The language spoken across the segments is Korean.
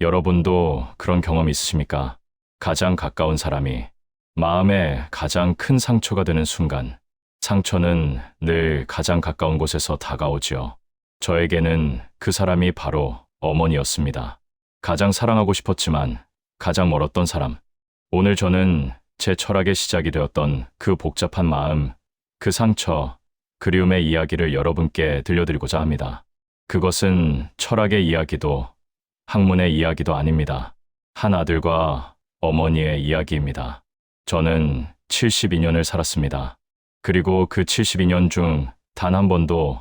여러분도 그런 경험 있으십니까? 가장 가까운 사람이 마음에 가장 큰 상처가 되는 순간, 상처는 늘 가장 가까운 곳에서 다가오지요. 저에게는 그 사람이 바로 어머니였습니다. 가장 사랑하고 싶었지만 가장 멀었던 사람. 오늘 저는 제 철학의 시작이 되었던 그 복잡한 마음, 그 상처, 그리움의 이야기를 여러분께 들려드리고자 합니다. 그것은 철학의 이야기도 학문의 이야기도 아닙니다. 한 아들과 어머니의 이야기입니다. 저는 72년을 살았습니다. 그리고 그 72년 중 단 한 번도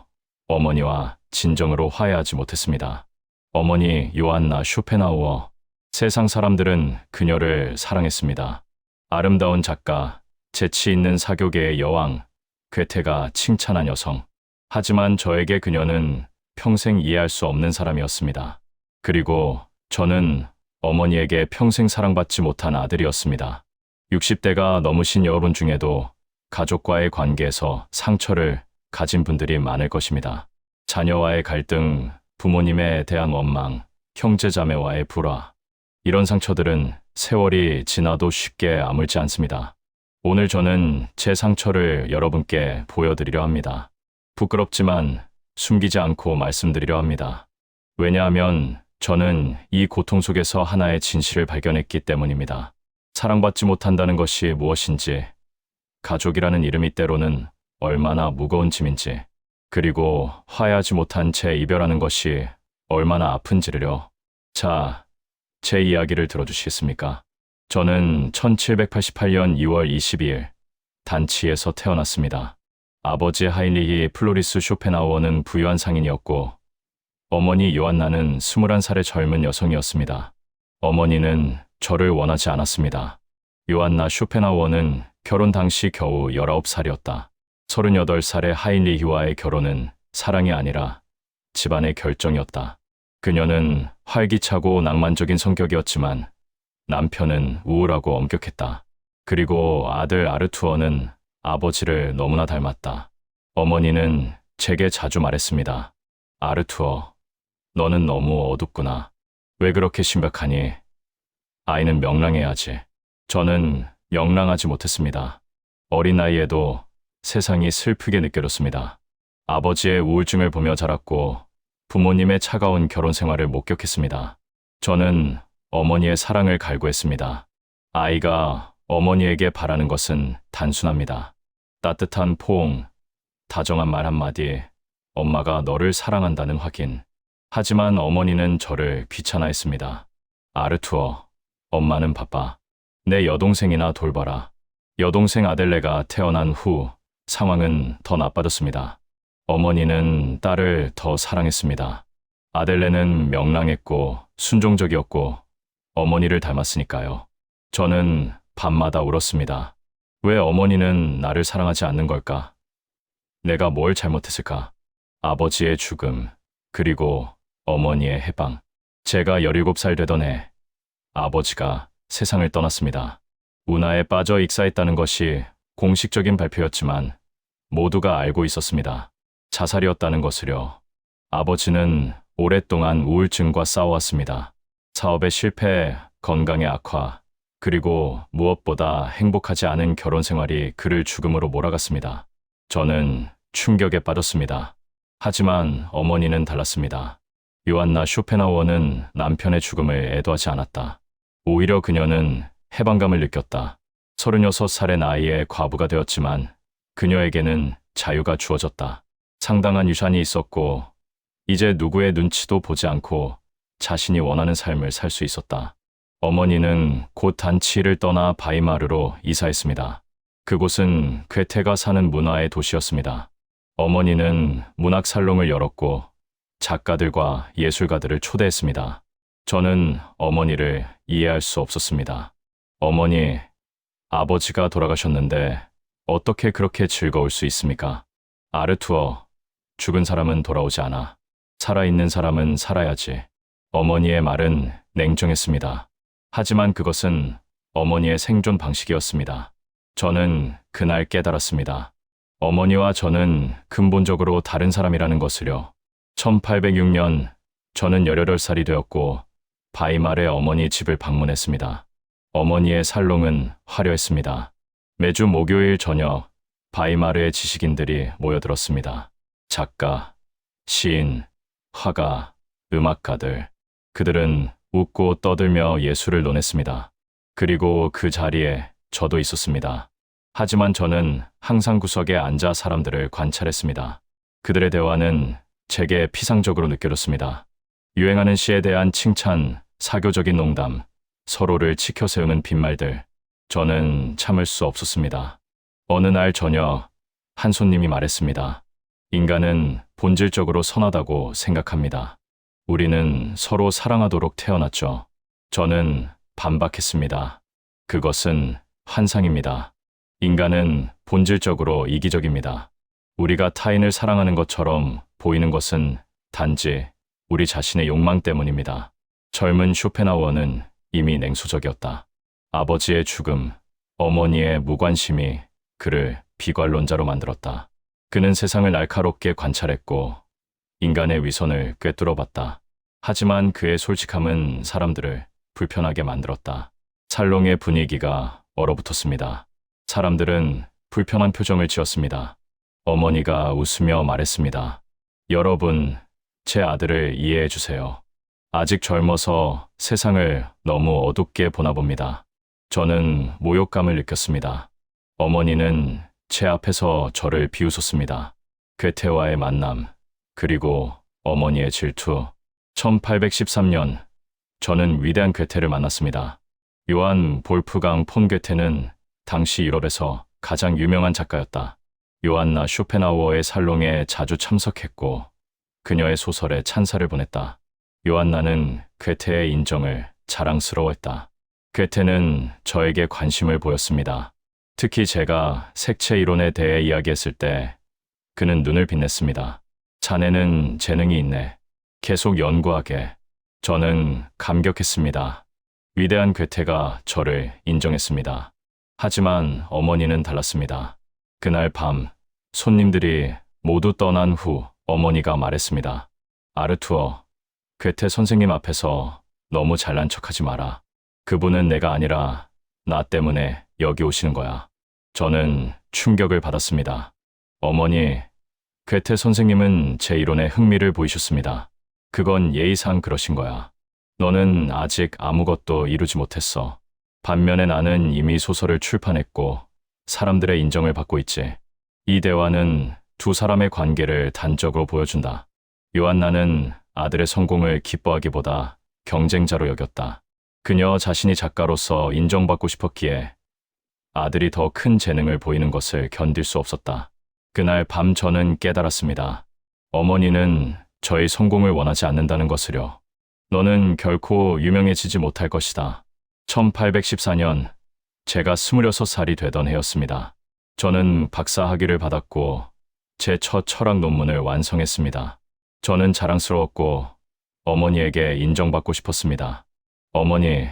어머니와 진정으로 화해하지 못했습니다. 어머니 요한나 쇼펜하우어. 세상 사람들은 그녀를 사랑했습니다. 아름다운 작가, 재치 있는 사교계의 여왕, 괴테가 칭찬한 여성. 하지만 저에게 그녀는 평생 이해할 수 없는 사람이었습니다. 그리고 저는 어머니에게 평생 사랑받지 못한 아들이었습니다. 60대가 넘으신 여러분 중에도 가족과의 관계에서 상처를 가진 분들이 많을 것입니다. 자녀와의 갈등, 부모님에 대한 원망, 형제자매와의 불화. 이런 상처들은 세월이 지나도 쉽게 아물지 않습니다. 오늘 저는 제 상처를 여러분께 보여드리려 합니다. 부끄럽지만 숨기지 않고 말씀드리려 합니다. 왜냐하면 저는 이 고통 속에서 하나의 진실을 발견했기 때문입니다. 사랑받지 못한다는 것이 무엇인지, 가족이라는 이름이 때로는 얼마나 무거운 짐인지, 그리고 화해하지 못한 채 이별하는 것이 얼마나 아픈지를요. 자, 제 이야기를 들어주시겠습니까? 저는 1788년 2월 22일 단치에서 태어났습니다. 아버지 하인리히 플로리스 쇼펜하우어는 부유한 상인이었고 어머니 요한나는 21살의 젊은 여성이었습니다. 어머니는 저를 원하지 않았습니다. 요한나 쇼펜하우어는 결혼 당시 겨우 19살이었다. 38살의 하인리히와의 결혼은 사랑이 아니라 집안의 결정이었다. 그녀는 활기차고 낭만적인 성격이었지만 남편은 우울하고 엄격했다. 그리고 아들 아르투어는 아버지를 너무나 닮았다. 어머니는 제게 자주 말했습니다. 아르투어, 너는 너무 어둡구나. 왜 그렇게 심각하니? 아이는 명랑해야지. 저는 명랑하지 못했습니다. 어린 나이에도 세상이 슬프게 느껴졌습니다. 아버지의 우울증을 보며 자랐고 부모님의 차가운 결혼 생활을 목격했습니다. 저는 어머니의 사랑을 갈구했습니다. 아이가 어머니에게 바라는 것은 단순합니다. 따뜻한 포옹, 다정한 말 한마디, 엄마가 너를 사랑한다는 확인. 하지만 어머니는 저를 귀찮아했습니다. 아르투어, 엄마는 바빠. 내 여동생이나 돌봐라. 여동생 아델레가 태어난 후 상황은 더 나빠졌습니다. 어머니는 딸을 더 사랑했습니다. 아델레는 명랑했고 순종적이었고 어머니를 닮았으니까요. 저는 밤마다 울었습니다. 왜 어머니는 나를 사랑하지 않는 걸까? 내가 뭘 잘못했을까? 아버지의 죽음, 그리고 어머니의 해방. 제가 17살 되던 해, 아버지가 세상을 떠났습니다. 운하에 빠져 익사했다는 것이 공식적인 발표였지만 모두가 알고 있었습니다. 자살이었다는 것을요. 아버지는 오랫동안 우울증과 싸워왔습니다. 사업의 실패, 건강의 악화, 그리고 무엇보다 행복하지 않은 결혼 생활이 그를 죽음으로 몰아갔습니다. 저는 충격에 빠졌습니다. 하지만 어머니는 달랐습니다. 요한나 쇼펜하우어는 남편의 죽음을 애도하지 않았다. 오히려 그녀는 해방감을 느꼈다. 36살의 나이에 과부가 되었지만 그녀에게는 자유가 주어졌다. 상당한 유산이 있었고 이제 누구의 눈치도 보지 않고 자신이 원하는 삶을 살 수 있었다. 어머니는 곧 단치를 떠나 바이마르로 이사했습니다. 그곳은 괴테가 사는 문화의 도시였습니다. 어머니는 문학 살롱을 열었고 작가들과 예술가들을 초대했습니다. 저는 어머니를 이해할 수 없었습니다. 어머니, 아버지가 돌아가셨는데 어떻게 그렇게 즐거울 수 있습니까? 아르투어, 죽은 사람은 돌아오지 않아. 살아있는 사람은 살아야지. 어머니의 말은 냉정했습니다. 하지만 그것은 어머니의 생존 방식이었습니다. 저는 그날 깨달았습니다. 어머니와 저는 근본적으로 다른 사람이라는 것을요. 1806년 저는 18살이 되었고 바이말의 어머니 집을 방문했습니다. 어머니의 살롱은 화려했습니다. 매주 목요일 저녁 바이마르의 지식인들이 모여들었습니다. 작가, 시인, 화가, 음악가들. 그들은 웃고 떠들며 예술을 논했습니다. 그리고 그 자리에 저도 있었습니다. 하지만 저는 항상 구석에 앉아 사람들을 관찰했습니다. 그들의 대화는 제게 피상적으로 느껴졌습니다. 유행하는 시에 대한 칭찬, 사교적인 농담, 서로를 치켜 세우는 빈말들. 저는 참을 수 없었습니다. 어느 날 저녁 한 손님이 말했습니다. 인간은 본질적으로 선하다고 생각합니다. 우리는 서로 사랑하도록 태어났죠. 저는 반박했습니다. 그것은 환상입니다. 인간은 본질적으로 이기적입니다. 우리가 타인을 사랑하는 것처럼 보이는 것은 단지 우리 자신의 욕망 때문입니다. 젊은 쇼펜하우어는 이미 냉소적이었다. 아버지의 죽음, 어머니의 무관심이 그를 비관론자로 만들었다. 그는 세상을 날카롭게 관찰했고 인간의 위선을 꿰뚫어 봤다. 하지만 그의 솔직함은 사람들을 불편하게 만들었다. 살롱의 분위기가 얼어붙었습니다. 사람들은 불편한 표정을 지었습니다. 어머니가 웃으며 말했습니다. 여러분, 제 아들을 이해해 주세요. 아직 젊어서 세상을 너무 어둡게 보나 봅니다. 저는 모욕감을 느꼈습니다. 어머니는 제 앞에서 저를 비웃었습니다. 괴테와의 만남, 그리고 어머니의 질투. 1813년, 저는 위대한 괴테를 만났습니다. 요한 볼프강 폰 괴테는 당시 유럽에서 가장 유명한 작가였다. 요한나 쇼펜하우어의 살롱에 자주 참석했고, 그녀의 소설에 찬사를 보냈다. 요한나는 괴테의 인정을 자랑스러워했다. 괴테는 저에게 관심을 보였습니다. 특히 제가 색채 이론에 대해 이야기했을 때 그는 눈을 빛냈습니다. 자네는 재능이 있네. 계속 연구하게. 저는 감격했습니다. 위대한 괴테가 저를 인정했습니다. 하지만 어머니는 달랐습니다. 그날 밤 손님들이 모두 떠난 후 어머니가 말했습니다. 아르투어, 괴테 선생님 앞에서 너무 잘난 척하지 마라. 그분은 내가 아니라 나 때문에 여기 오시는 거야. 저는 충격을 받았습니다. 어머니, 괴테 선생님은 제 이론에 흥미를 보이셨습니다. 그건 예의상 그러신 거야. 너는 아직 아무것도 이루지 못했어. 반면에 나는 이미 소설을 출판했고 사람들의 인정을 받고 있지. 이 대화는 두 사람의 관계를 단적으로 보여준다. 요한나는 아들의 성공을 기뻐하기보다 경쟁자로 여겼다. 그녀 자신이 작가로서 인정받고 싶었기에 아들이 더 큰 재능을 보이는 것을 견딜 수 없었다. 그날 밤 저는 깨달았습니다. 어머니는 저의 성공을 원하지 않는다는 것을요. 너는 결코 유명해지지 못할 것이다. 1814년 제가 26살이 되던 해였습니다. 저는 박사 학위를 받았고 제 첫 철학 논문을 완성했습니다. 저는 자랑스러웠고 어머니에게 인정받고 싶었습니다. 어머니,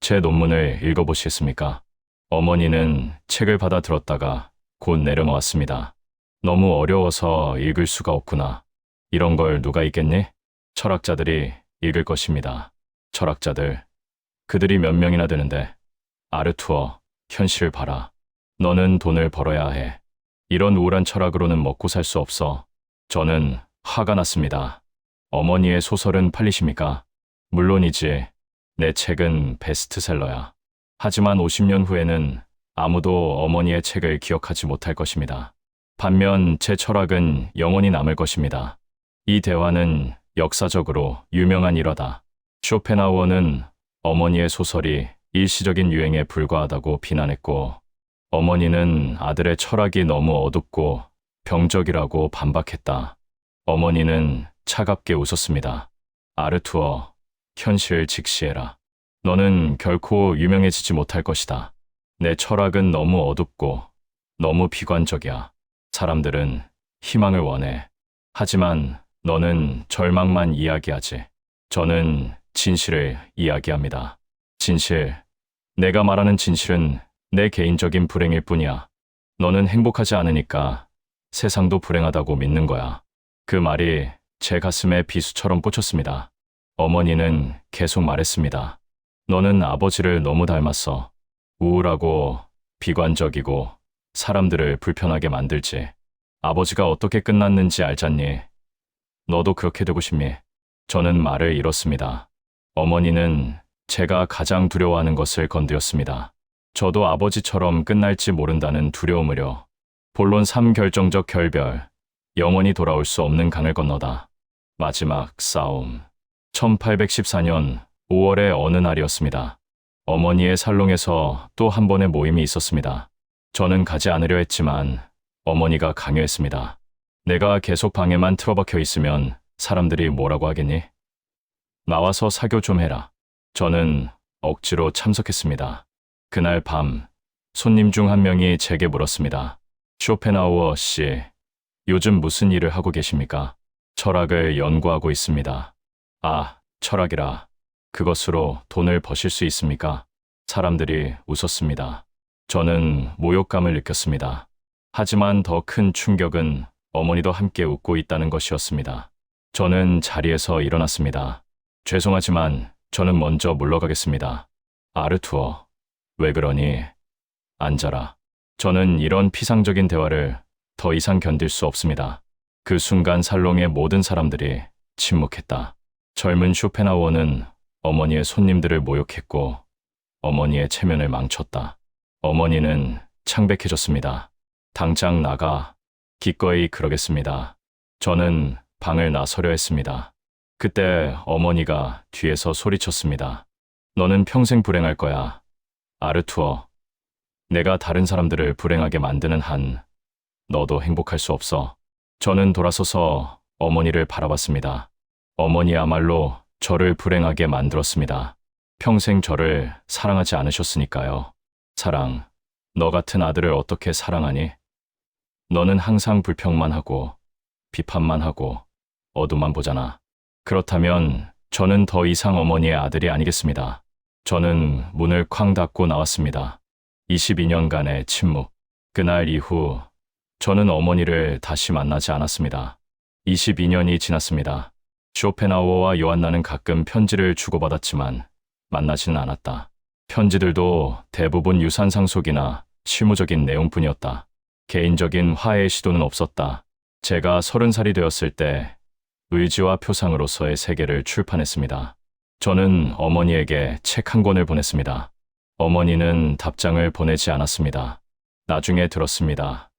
제 논문을 읽어보시겠습니까? 어머니는 책을 받아 들었다가 곧 내려놓았습니다. 너무 어려워서 읽을 수가 없구나. 이런 걸 누가 읽겠니? 철학자들이 읽을 것입니다. 철학자들. 그들이 몇 명이나 되는데. 아르투어, 현실을 봐라. 너는 돈을 벌어야 해. 이런 우울한 철학으로는 먹고 살 수 없어. 저는 화가 났습니다. 어머니의 소설은 팔리십니까? 물론이지. 내 책은 베스트셀러야. 하지만 50년 후에는 아무도 어머니의 책을 기억하지 못할 것입니다. 반면 제 철학은 영원히 남을 것입니다. 이 대화는 역사적으로 유명한 일화다. 쇼펜하우어는 어머니의 소설이 일시적인 유행에 불과하다고 비난했고, 어머니는 아들의 철학이 너무 어둡고 병적이라고 반박했다. 어머니는 차갑게 웃었습니다. 아르투어, 현실 직시해라. 너는 결코 유명해지지 못할 것이다. 내 철학은 너무 어둡고 너무 비관적이야. 사람들은 희망을 원해. 하지만 너는 절망만 이야기하지. 저는 진실을 이야기합니다. 진실. 내가 말하는 진실은 내 개인적인 불행일 뿐이야. 너는 행복하지 않으니까 세상도 불행하다고 믿는 거야. 그 말이 제 가슴에 비수처럼 꽂혔습니다. 어머니는 계속 말했습니다. 너는 아버지를 너무 닮았어. 우울하고 비관적이고 사람들을 불편하게 만들지. 아버지가 어떻게 끝났는지 알잖니? 너도 그렇게 되고 싶니? 저는 말을 잃었습니다. 어머니는 제가 가장 두려워하는 것을 건드렸습니다. 저도 아버지처럼 끝날지 모른다는 두려움을요. 본론 3 결정적 결별, 영원히 돌아올 수 없는 강을 건너다. 마지막 싸움. 1814년 5월의 어느 날이었습니다. 어머니의 살롱에서 또 한 번의 모임이 있었습니다. 저는 가지 않으려 했지만 어머니가 강요했습니다. 내가 계속 방에만 틀어박혀 있으면 사람들이 뭐라고 하겠니? 나와서 사교 좀 해라. 저는 억지로 참석했습니다. 그날 밤 손님 중 한 명이 제게 물었습니다. 쇼펜하우어 씨, 요즘 무슨 일을 하고 계십니까? 철학을 연구하고 있습니다. 아, 철학이라. 그것으로 돈을 버실 수 있습니까? 사람들이 웃었습니다. 저는 모욕감을 느꼈습니다. 하지만 더 큰 충격은 어머니도 함께 웃고 있다는 것이었습니다. 저는 자리에서 일어났습니다. 죄송하지만 저는 먼저 물러가겠습니다. 아르투어, 왜 그러니? 앉아라. 저는 이런 피상적인 대화를 더 이상 견딜 수 없습니다. 그 순간 살롱의 모든 사람들이 침묵했다. 젊은 쇼펜하우어는 어머니의 손님들을 모욕했고 어머니의 체면을 망쳤다. 어머니는 창백해졌습니다. 당장 나가 기꺼이 그러겠습니다. 저는 방을 나서려 했습니다. 그때 어머니가 뒤에서 소리쳤습니다. 너는 평생 불행할 거야. 아르투어. 내가 다른 사람들을 불행하게 만드는 한 너도 행복할 수 없어. 저는 돌아서서 어머니를 바라봤습니다. 어머니야말로 저를 불행하게 만들었습니다. 평생 저를 사랑하지 않으셨으니까요. 사랑. 너 같은 아들을 어떻게 사랑하니? 너는 항상 불평만 하고 비판만 하고 어두만 보잖아. 그렇다면 저는 더 이상 어머니의 아들이 아니겠습니다. 저는 문을 쾅 닫고 나왔습니다. 22년간의 침묵. 그날 이후 저는 어머니를 다시 만나지 않았습니다. 22년이 지났습니다. 쇼펜하우어와 요한나는 가끔 편지를 주고받았지만 만나지는 않았다. 편지들도 대부분 유산 상속이나 실무적인 내용뿐이었다. 개인적인 화해의 시도는 없었다. 제가 서른 살이 되었을 때 의지와 표상으로서의 세계를 출판했습니다. 저는 어머니에게 책 한 권을 보냈습니다. 어머니는 답장을 보내지 않았습니다. 나중에 들었습니다.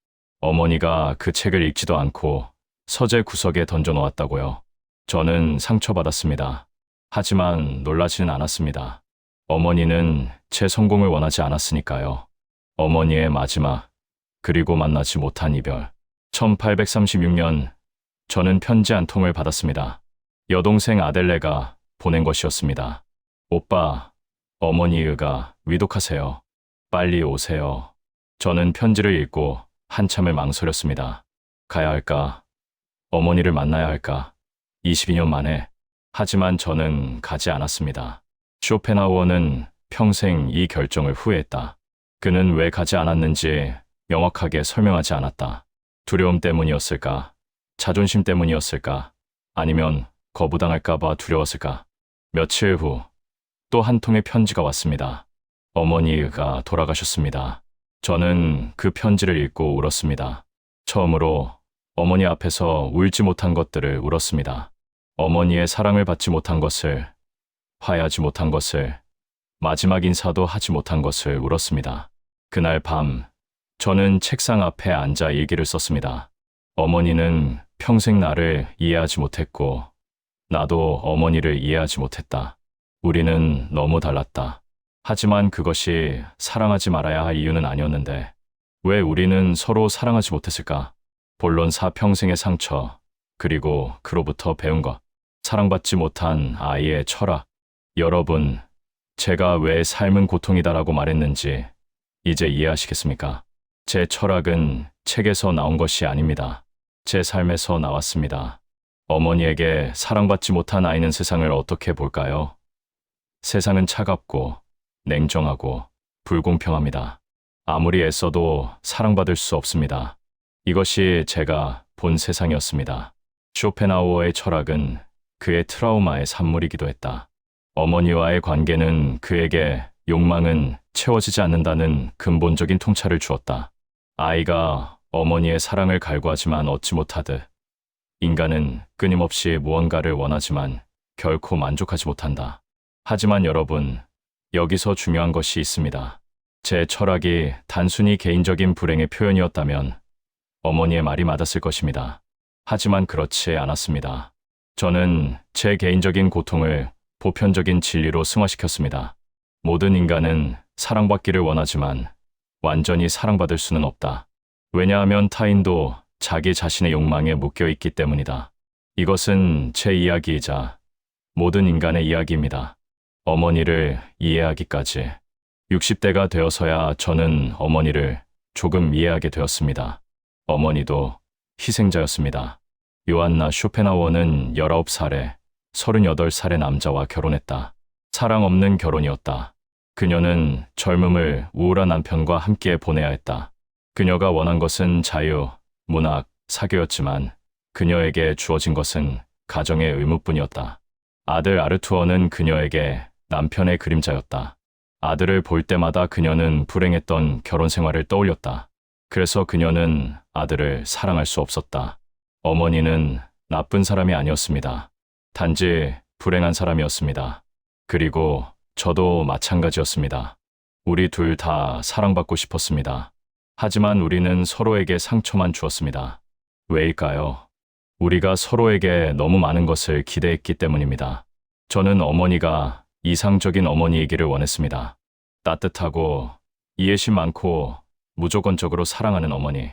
어머니가 그 책을 읽지도 않고 서재 구석에 던져놓았다고요. 저는 상처받았습니다. 하지만 놀라지는 않았습니다. 어머니는 제 성공을 원하지 않았으니까요. 어머니의 마지막, 그리고 만나지 못한 이별. 1836년, 저는 편지 한 통을 받았습니다. 여동생 아델레가 보낸 것이었습니다. 오빠, 어머니가 위독하세요. 빨리 오세요. 저는 편지를 읽고 한참을 망설였습니다. 가야 할까? 어머니를 만나야 할까? 22년 만에. 하지만 저는 가지 않았습니다. 쇼펜하우어는 평생 이 결정을 후회했다. 그는 왜 가지 않았는지 명확하게 설명하지 않았다. 두려움 때문이었을까? 자존심 때문이었을까? 아니면 거부당할까봐 두려웠을까? 며칠 후 또 한 통의 편지가 왔습니다. 어머니가 돌아가셨습니다. 저는 그 편지를 읽고 울었습니다. 처음으로 어머니 앞에서 울지 못한 것들을 울었습니다. 어머니의 사랑을 받지 못한 것을, 화해하지 못한 것을, 마지막 인사도 하지 못한 것을 울었습니다. 그날 밤, 저는 책상 앞에 앉아 일기를 썼습니다. 어머니는 평생 나를 이해하지 못했고, 나도 어머니를 이해하지 못했다. 우리는 너무 달랐다. 하지만 그것이 사랑하지 말아야 할 이유는 아니었는데, 왜 우리는 서로 사랑하지 못했을까? 본론 사평생의 상처, 그리고 그로부터 배운 것, 사랑받지 못한 아이의 철학. 여러분, 제가 왜 삶은 고통이다라고 말했는지 이제 이해하시겠습니까? 제 철학은 책에서 나온 것이 아닙니다. 제 삶에서 나왔습니다. 어머니에게 사랑받지 못한 아이는 세상을 어떻게 볼까요? 세상은 차갑고 냉정하고 불공평합니다. 아무리 애써도 사랑받을 수 없습니다. 이것이 제가 본 세상이었습니다. 쇼펜하우어의 철학은 그의 트라우마의 산물이기도 했다. 어머니와의 관계는 그에게 욕망은 채워지지 않는다는 근본적인 통찰을 주었다. 아이가 어머니의 사랑을 갈구하지만 얻지 못하듯 인간은 끊임없이 무언가를 원하지만 결코 만족하지 못한다. 하지만 여러분, 여기서 중요한 것이 있습니다. 제 철학이 단순히 개인적인 불행의 표현이었다면 어머니의 말이 맞았을 것입니다. 하지만 그렇지 않았습니다. 저는 제 개인적인 고통을 보편적인 진리로 승화시켰습니다. 모든 인간은 사랑받기를 원하지만 완전히 사랑받을 수는 없다. 왜냐하면 타인도 자기 자신의 욕망에 묶여 있기 때문이다. 이것은 제 이야기이자 모든 인간의 이야기입니다. 어머니를 이해하기까지 60대가 되어서야 저는 어머니를 조금 이해하게 되었습니다. 어머니도 희생자였습니다. 요한나 쇼펜하워는 19살에 38살의 남자와 결혼했다. 사랑 없는 결혼이었다. 그녀는 젊음을 우울한 남편과 함께 보내야 했다. 그녀가 원한 것은 자유, 문학, 사교였지만 그녀에게 주어진 것은 가정의 의무뿐이었다. 아들 아르투어는 그녀에게 남편의 그림자였다. 아들을 볼 때마다 그녀는 불행했던 결혼 생활을 떠올렸다. 그래서 그녀는 아들을 사랑할 수 없었다. 어머니는 나쁜 사람이 아니었습니다. 단지 불행한 사람이었습니다. 그리고 저도 마찬가지였습니다. 우리 둘 다 사랑받고 싶었습니다. 하지만 우리는 서로에게 상처만 주었습니다. 왜일까요? 우리가 서로에게 너무 많은 것을 기대했기 때문입니다. 저는 어머니가 이상적인 어머니이기를 원했습니다. 따뜻하고 이해심 많고 무조건적으로 사랑하는 어머니.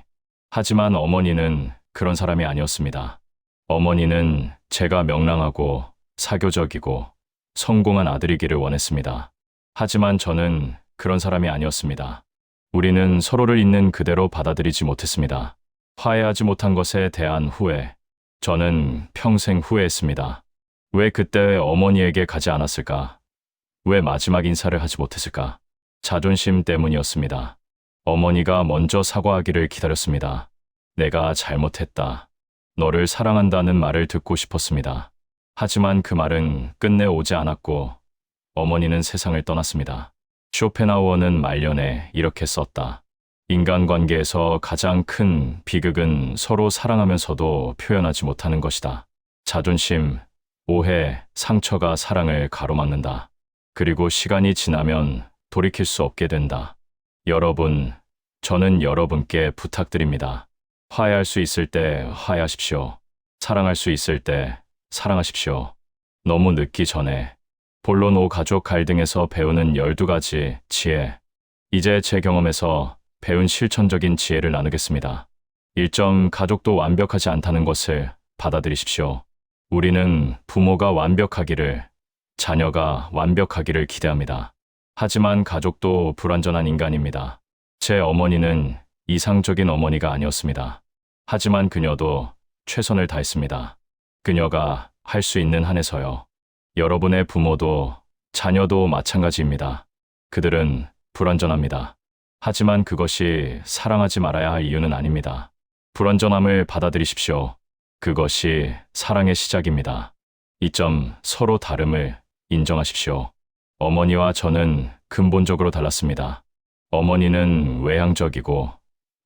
하지만 어머니는 그런 사람이 아니었습니다. 어머니는 제가 명랑하고 사교적이고 성공한 아들이기를 원했습니다. 하지만 저는 그런 사람이 아니었습니다. 우리는 서로를 있는 그대로 받아들이지 못했습니다. 화해하지 못한 것에 대한 후회. 저는 평생 후회했습니다. 왜 그때 어머니에게 가지 않았을까? 왜 마지막 인사를 하지 못했을까? 자존심 때문이었습니다. 어머니가 먼저 사과하기를 기다렸습니다. 내가 잘못했다. 너를 사랑한다는 말을 듣고 싶었습니다. 하지만 그 말은 끝내 오지 않았고 어머니는 세상을 떠났습니다. 쇼펜하우어는 말년에 이렇게 썼다. 인간관계에서 가장 큰 비극은 서로 사랑하면서도 표현하지 못하는 것이다. 자존심, 오해, 상처가 사랑을 가로막는다. 그리고 시간이 지나면 돌이킬 수 없게 된다. 여러분, 저는 여러분께 부탁드립니다. 화해할 수 있을 때 화해하십시오. 사랑할 수 있을 때 사랑하십시오. 너무 늦기 전에 본론 5 가족 갈등에서 배우는 12가지 지혜. 이제 제 경험에서 배운 실천적인 지혜를 나누겠습니다. 1점 가족도 완벽하지 않다는 것을 받아들이십시오. 우리는 부모가 완벽하기를, 자녀가 완벽하기를 기대합니다. 하지만 가족도 불완전한 인간입니다. 제 어머니는 이상적인 어머니가 아니었습니다. 하지만 그녀도 최선을 다했습니다. 그녀가 할 수 있는 한에서요. 여러분의 부모도 자녀도 마찬가지입니다. 그들은 불완전합니다. 하지만 그것이 사랑하지 말아야 할 이유는 아닙니다. 불완전함을 받아들이십시오. 그것이 사랑의 시작입니다. 이 점 서로 다름을 인정하십시오. 어머니와 저는 근본적으로 달랐습니다. 어머니는 외향적이고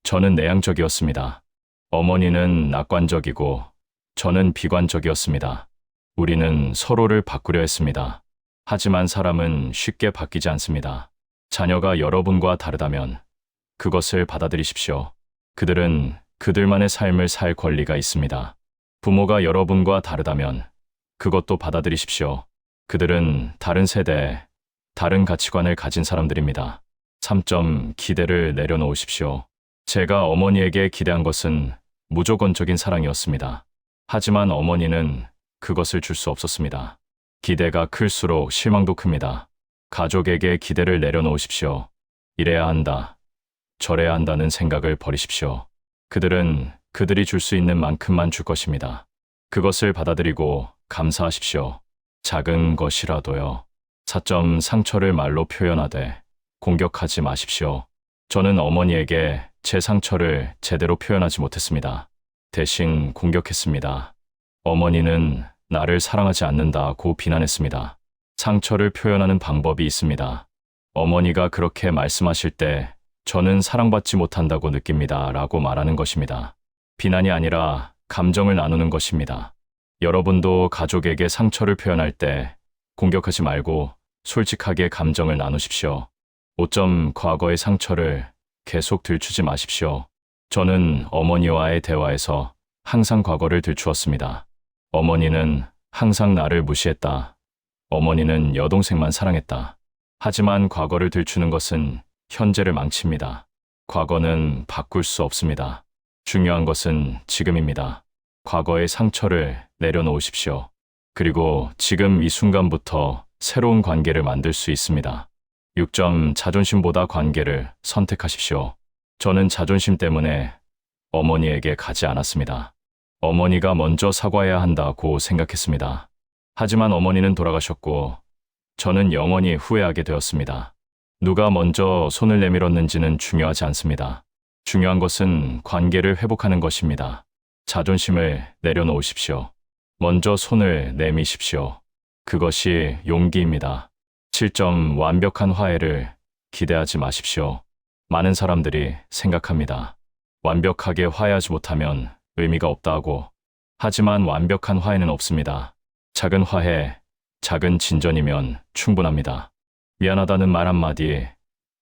저는 내향적이었습니다. 어머니는 낙관적이고 저는 비관적이었습니다. 우리는 서로를 바꾸려 했습니다. 하지만 사람은 쉽게 바뀌지 않습니다. 자녀가 여러분과 다르다면 그것을 받아들이십시오. 그들은 그들만의 삶을 살 권리가 있습니다. 부모가 여러분과 다르다면 그것도 받아들이십시오. 그들은 다른 세대, 다른 가치관을 가진 사람들입니다. 3점 기대를 내려놓으십시오. 제가 어머니에게 기대한 것은 무조건적인 사랑이었습니다. 하지만 어머니는 그것을 줄 수 없었습니다. 기대가 클수록 실망도 큽니다. 가족에게 기대를 내려놓으십시오. 이래야 한다. 저래야 한다는 생각을 버리십시오. 그들은 그들이 줄 수 있는 만큼만 줄 것입니다. 그것을 받아들이고 감사하십시오. 작은 것이라도요. 사점 상처를 말로 표현하되 공격하지 마십시오. 저는 어머니에게 제 상처를 제대로 표현하지 못했습니다. 대신 공격했습니다. 어머니는 나를 사랑하지 않는다고 비난했습니다. 상처를 표현하는 방법이 있습니다. 어머니가 그렇게 말씀하실 때 저는 사랑받지 못한다고 느낍니다. 라고 말하는 것입니다. 비난이 아니라 감정을 나누는 것입니다. 여러분도 가족에게 상처를 표현할 때 공격하지 말고 솔직하게 감정을 나누십시오. 5점 과거의 상처를 계속 들추지 마십시오. 저는 어머니와의 대화에서 항상 과거를 들추었습니다. 어머니는 항상 나를 무시했다. 어머니는 여동생만 사랑했다. 하지만 과거를 들추는 것은 현재를 망칩니다. 과거는 바꿀 수 없습니다. 중요한 것은 지금입니다. 과거의 상처를 내려놓으십시오. 그리고 지금 이 순간부터 새로운 관계를 만들 수 있습니다. 6점 자존심보다 관계를 선택하십시오. 저는 자존심 때문에 어머니에게 가지 않았습니다. 어머니가 먼저 사과해야 한다고 생각했습니다. 하지만 어머니는 돌아가셨고 저는 영원히 후회하게 되었습니다. 누가 먼저 손을 내밀었는지는 중요하지 않습니다. 중요한 것은 관계를 회복하는 것입니다. 자존심을 내려놓으십시오. 먼저 손을 내미십시오. 그것이 용기입니다. 7점 완벽한 화해를 기대하지 마십시오. 많은 사람들이 생각합니다. 완벽하게 화해하지 못하면 의미가 없다고. 하지만 완벽한 화해는 없습니다. 작은 화해, 작은 진전이면 충분합니다. 미안하다는 말 한마디,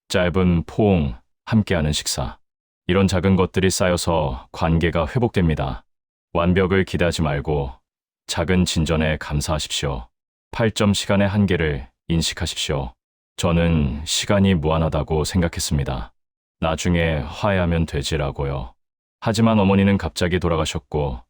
짧은 포옹, 함께하는 식사. 이런 작은 것들이 쌓여서 관계가 회복됩니다. 완벽을 기대하지 말고 작은 진전에 감사하십시오. 8점 시간의 한계를 인식하십시오. 저는 시간이 무한하다고 생각했습니다. 나중에 화해하면 되지라고요. 하지만 어머니는 갑자기 돌아가셨고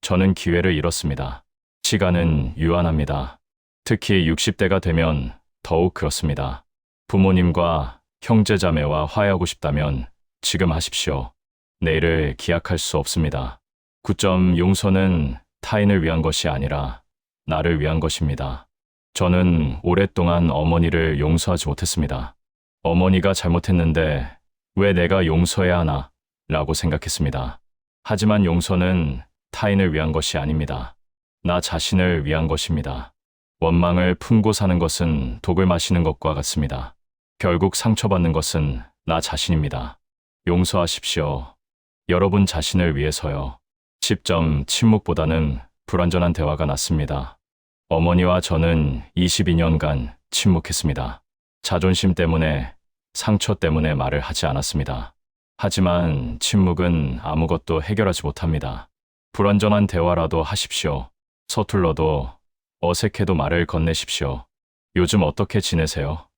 저는 기회를 잃었습니다. 시간은 유한합니다. 특히 60대가 되면 더욱 그렇습니다. 부모님과 형제자매와 화해하고 싶다면 지금 하십시오. 내일을 기약할 수 없습니다. 9점 용서는 타인을 위한 것이 아니라 나를 위한 것입니다. 저는 오랫동안 어머니를 용서하지 못했습니다. 어머니가 잘못했는데 왜 내가 용서해야 하나? 라고 생각했습니다. 하지만 용서는 타인을 위한 것이 아닙니다. 나 자신을 위한 것입니다. 원망을 품고 사는 것은 독을 마시는 것과 같습니다. 결국 상처받는 것은 나 자신입니다. 용서하십시오. 여러분 자신을 위해서요. 10점 침묵보다는 불완전한 대화가 낫습니다. 어머니와 저는 22년간 침묵했습니다. 자존심 때문에, 상처 때문에 말을 하지 않았습니다. 하지만 침묵은 아무것도 해결하지 못합니다. 불완전한 대화라도 하십시오. 서툴러도 어색해도 말을 건네십시오. 요즘 어떻게 지내세요?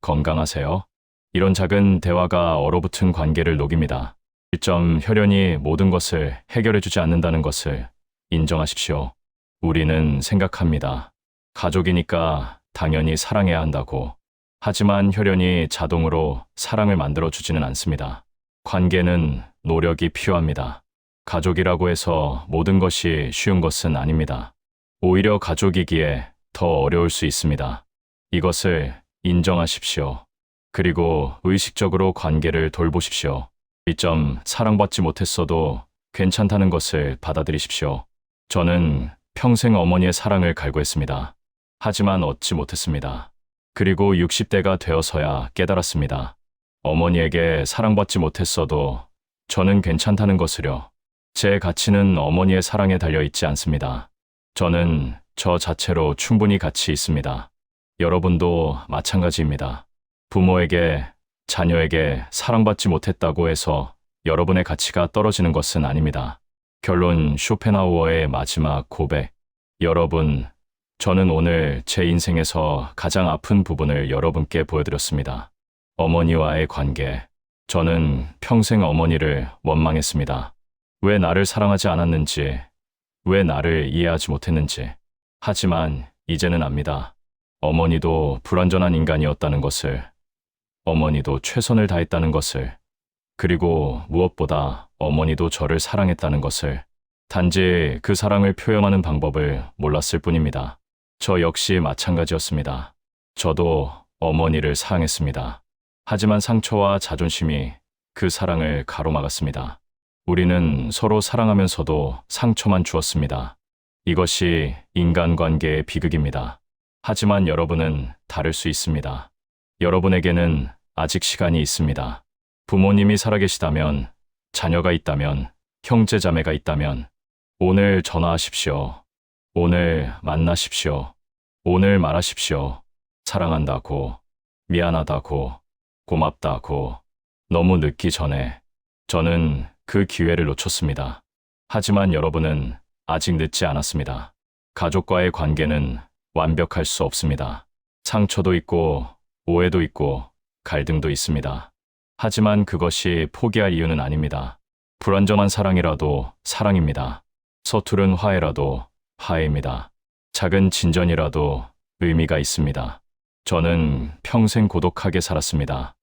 건강하세요? 이런 작은 대화가 얼어붙은 관계를 녹입니다. 1점 혈연이 모든 것을 해결해주지 않는다는 것을 인정하십시오. 우리는 생각합니다. 가족이니까 당연히 사랑해야 한다고. 하지만 혈연이 자동으로 사랑을 만들어주지는 않습니다. 관계는 노력이 필요합니다. 가족이라고 해서 모든 것이 쉬운 것은 아닙니다. 오히려 가족이기에 더 어려울 수 있습니다. 이것을 인정하십시오. 그리고 의식적으로 관계를 돌보십시오. 1점 사랑받지 못했어도 괜찮다는 것을 받아들이십시오. 저는 평생 어머니의 사랑을 갈구했습니다. 하지만 얻지 못했습니다. 그리고 60대가 되어서야 깨달았습니다. 어머니에게 사랑받지 못했어도 저는 괜찮다는 것을요. 제 가치는 어머니의 사랑에 달려 있지 않습니다. 저는 저 자체로 충분히 가치 있습니다. 여러분도 마찬가지입니다. 부모에게, 자녀에게 사랑받지 못했다고 해서 여러분의 가치가 떨어지는 것은 아닙니다. 결론 쇼펜하우어의 마지막 고백. 여러분, 저는 오늘 제 인생에서 가장 아픈 부분을 여러분께 보여드렸습니다. 어머니와의 관계. 저는 평생 어머니를 원망했습니다. 왜 나를 사랑하지 않았는지, 왜 나를 이해하지 못했는지. 하지만 이제는 압니다. 어머니도 불완전한 인간이었다는 것을, 어머니도 최선을 다했다는 것을, 그리고 무엇보다 어머니도 저를 사랑했다는 것을, 단지 그 사랑을 표현하는 방법을 몰랐을 뿐입니다. 저 역시 마찬가지였습니다. 저도 어머니를 사랑했습니다. 하지만 상처와 자존심이 그 사랑을 가로막았습니다. 우리는 서로 사랑하면서도 상처만 주었습니다. 이것이 인간관계의 비극입니다. 하지만 여러분은 다를 수 있습니다. 여러분에게는 아직 시간이 있습니다. 부모님이 살아계시다면, 자녀가 있다면, 형제자매가 있다면, 오늘 전화하십시오. 오늘 만나십시오. 오늘 말하십시오. 사랑한다고, 미안하다고, 고맙다고, 너무 늦기 전에 저는 그 기회를 놓쳤습니다. 하지만 여러분은 아직 늦지 않았습니다. 가족과의 관계는 완벽할 수 없습니다. 상처도 있고, 오해도 있고, 갈등도 있습니다. 하지만 그것이 포기할 이유는 아닙니다. 불완전한 사랑이라도 사랑입니다. 서투른 화해라도 화해입니다. 작은 진전이라도 의미가 있습니다. 저는 평생 고독하게 살았습니다.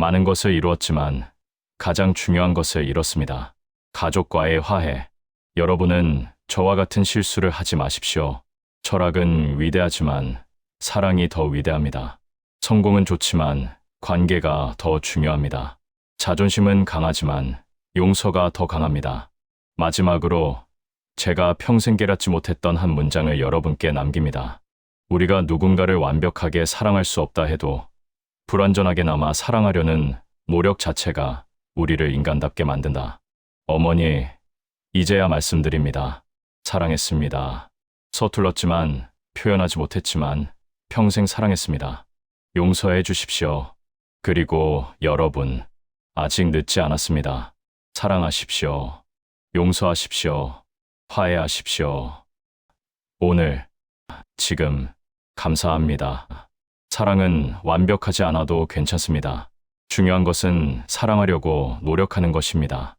많은 것을 이루었지만 가장 중요한 것을 잃었습니다. 가족과의 화해. 여러분은 저와 같은 실수를 하지 마십시오. 철학은 위대하지만 사랑이 더 위대합니다. 성공은 좋지만 관계가 더 중요합니다. 자존심은 강하지만 용서가 더 강합니다. 마지막으로 제가 평생 깨닫지 못했던 한 문장을 여러분께 남깁니다. 우리가 누군가를 완벽하게 사랑할 수 없다 해도 불완전하게나마 사랑하려는 노력 자체가 우리를 인간답게 만든다. 어머니, 이제야 말씀드립니다. 사랑했습니다. 서툴렀지만 표현하지 못했지만 평생 사랑했습니다. 용서해 주십시오. 그리고 여러분, 아직 늦지 않았습니다. 사랑하십시오. 용서하십시오. 화해하십시오. 오늘, 지금, 감사합니다. 사랑은 완벽하지 않아도 괜찮습니다. 중요한 것은 사랑하려고 노력하는 것입니다.